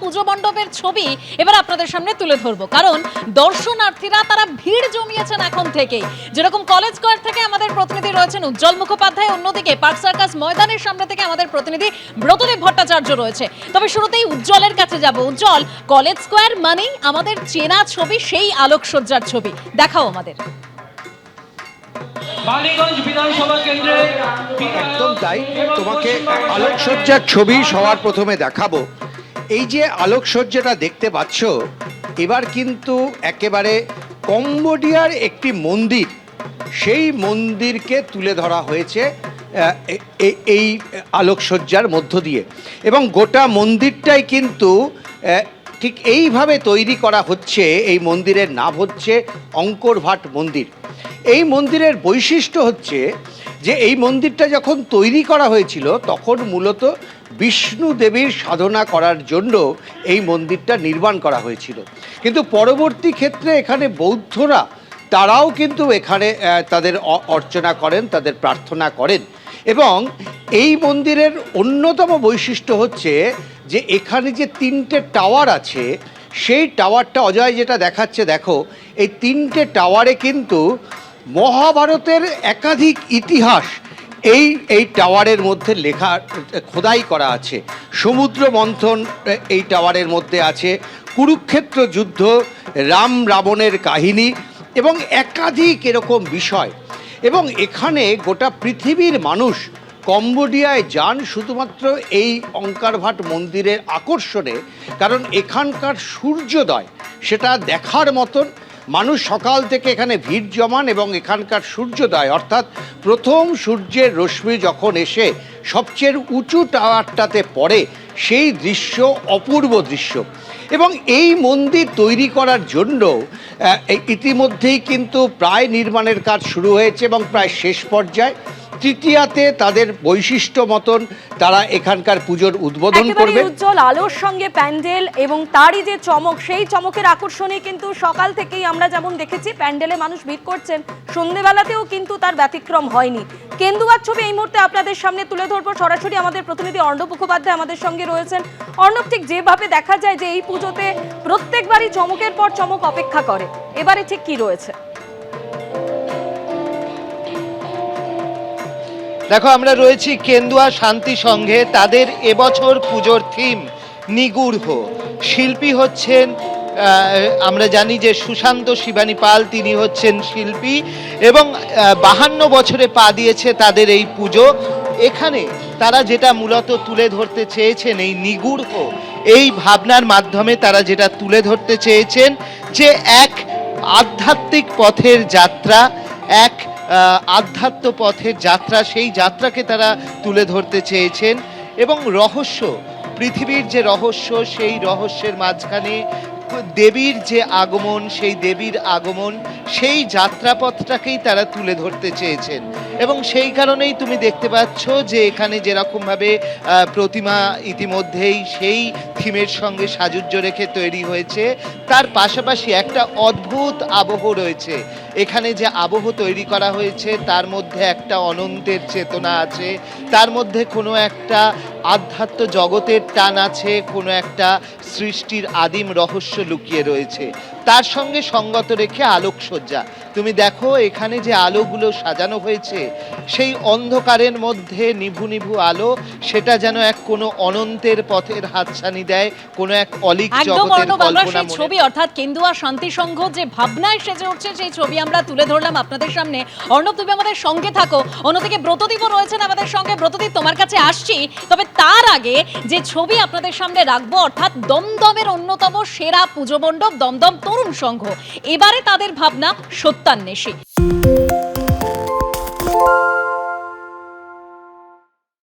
পুজো মণ্ডপের ছবি এবার আপনাদের সামনে তুলে ধরবো। কারণ দর্শনার্থীরা তারা ভিড় জমিয়েছেন এখন থেকেই। যেরকম কলেজ স্কোয়ার থেকে আমাদের প্রতিনিধি রয়েছেন উজ্জ্বল মুখোপাধ্যায় অন্যদিকে পার্ক সার্কাস ময়দানের সামনে থেকে আমাদের প্রতিনিধি ব্রতদেব ভট্টাচার্য রয়েছে। তবে শুরুতেই উজ্জ্বলের কাছে যাব। উজ্জ্বল কলেজ স্কোয়ার মানেই আমাদের চেনা ছবি সেই আলোকসজ্জার ছবি। দেখাও আমাদের। বালিগঞ্জ বিধানসভা কেন্দ্রে একদম তাই। তোমাকে আলোকসজ্জার ছবি সবার প্রথমে দেখাবো। এই যে আলোকসজ্জাটা দেখতে পাচ্ছ, এবার কিন্তু একেবারে কম্বোডিয়ার একটি মন্দির, সেই মন্দিরকে তুলে ধরা হয়েছে এই আলোকসজ্জার মধ্য দিয়ে। এবং গোটা মন্দিরটাই কিন্তু ঠিক এইভাবে তৈরি করা হচ্ছে, এই মন্দিরের নাম হচ্ছে অঙ্করভাট মন্দির। এই মন্দিরের বৈশিষ্ট্য হচ্ছে যে, এই মন্দিরটা যখন তৈরি করা হয়েছিল, তখন মূলত বিষ্ণু দেবীর সাধনা করার জন্য এই মন্দিরটা নির্মাণ করা হয়েছিল। কিন্তু পরবর্তী ক্ষেত্রে এখানে বৌদ্ধরা, তারাও কিন্তু এখানে তাদের অর্চনা করেন, তাদের প্রার্থনা করেন। এবং এই মন্দিরের অন্যতম বৈশিষ্ট্য হচ্ছে যে এখানে যে তিনটে টাওয়ার আছে, সেই টাওয়ারটা অজয় যেটা দেখাচ্ছে, দেখো, এই তিনটে টাওয়ারে কিন্তু মহাভারতের একাধিক ইতিহাস এই এই টাওয়ারের মধ্যে লেখা, খোদাই করা আছে। সমুদ্র মন্থন এই টাওয়ারের মধ্যে আছে, কুরুক্ষেত্র যুদ্ধ, রাম রাবণের কাহিনী এবং একাধিক এরকম বিষয়। এবং এখানে গোটা পৃথিবীর মানুষ কম্বোডিয়ায় যান শুধুমাত্র এই অঙ্কারভাট মন্দিরের আকর্ষণে, কারণ এখানকার সূর্যোদয় সেটা দেখার মতন মানুষ সকাল থেকে এখানে ভিড় জমান এবং এখানকার সূর্যোদয়, অর্থাৎ প্রথম সূর্যের রশ্মি যখন এসে সবচেয়ে উঁচু টাওয়ারটাতে পড়ে, সেই দৃশ্য, অপূর্ব দৃশ্য। এবং এই মন্দির তৈরি করার জন্য ইতিমধ্যেই কিন্তু প্রায় নির্মাণের কাজ শুরু হয়েছে এবং প্রায় শেষ পর্যায়ে তৃতীয়াতে তাদের বৈশিষ্ট্য মতন তারা এখানকার পুজোর উদ্বোধন করবে। উজ্জ্বল আলোর সঙ্গে প্যান্ডেল এবং তারই যে চমক সেই চমকের আকর্ষণে কিন্তু সকাল থেকেই আমরা যেমন দেখেছি প্যান্ডেলে মানুষ ভিড় করছেন। সন্ধেবেলাতেও কিন্তু তার ব্যতিক্রম হয়নি। কেন্দুয়ার ছবি এই মুহূর্তে আপনাদের সামনে তুলে ধরবো। সরাসরি আমাদের প্রতিনিধি অর্ণব মুখোপাধ্যায় আমাদের সঙ্গে রয়েছেন। অর্ণব ঠিক যেভাবে দেখা যায় যে এই পুজোতে প্রত্যেকবারই চমকের পর চমক অপেক্ষা করে। এবারে ঠিক কি রয়েছে? দেখো, আমরা রয়েছি কেন্দুয়া শান্তি সংঘে। তাদের এবছর পুজোর থিম নিগূঢ়। শিল্পী হচ্ছেন আমরা জানি যে সুশান্ত শিবানী পাল, তিনি হচ্ছেন শিল্পী এবং বাহান্ন বছরে পা দিয়েছে তাদের এই পুজো। এখানে তারা যেটা মূলত তুলে ধরতে চেয়েছেন, এই নিগূঢ়, এই ভাবনার মাধ্যমে তারা যেটা তুলে ধরতে চেয়েছেন যে এক আধ্যাত্মিক পথের যাত্রা, এক আধ্যাত্ম পথের যাত্রা, সেই যাত্রাকে তারা তুলে ধরতে চেয়েছেন। এবং রহস্য, পৃথিবীর যে রহস্য, সেই রহস্যের মাঝখানে দেবীর যে আগমন, সেই দেবীর আগমন, সেই যাত্রাপথটাকেই তারা তুলে ধরতে চেয়েছেন। এবং সেই কারণেই তুমি দেখতে পাচ্ছ যে এখানে যেরকমভাবে প্রতিমা ইতিমধ্যেই সেই থিমের সঙ্গে সাজুজ্য রেখে তৈরি হয়েছে। তার পাশাপাশি একটা অদ্ভুত আবহ রয়েছে। এখানে যে আবহ তৈরি করা হয়েছে, তার মধ্যে একটা অনন্তের চেতনা আছে। তার মধ্যে কোনো একটা আধ্যাত্ম জগতের টান আছে, কোনো একটা সৃষ্টির আদিম রহস্য লুকিয়ে রয়েছে। তার সঙ্গে সঙ্গত রেখে আলোকসজ্জা। তুমি দেখো এখানে যে আলোগুলো সাজানো হয়েছে সেই অন্ধকারের মধ্যে নিভু নিভু আলো সেটা যেন এক কোনো অনন্তের পথের হাতছানি দেয় কোনো এক অলিক জগতের কল্পনা ছবি অর্থাৎ কেন্দুয়া শান্তি সংঘ যে ভাবনায় সেজে উঠছে সেই ছবি আমরা তুলে ধরলাম আপনাদের সামনে। অর্ণব তুমি আমাদের সঙ্গে থাকো। অন্যদিকে ব্রতদীপ রয়েছেন আমাদের সঙ্গে। ব্রতদীপ তোমার কাছে আসছি। তবে তার আগে যে ছবি আপনাদের সামনে রাখব অর্থাৎ দমদমের অন্যতম সেরা পুজো মণ্ডপ দমদম তরুণ সংঘ। এবারে তাদের ভাবনা તન્નેશી.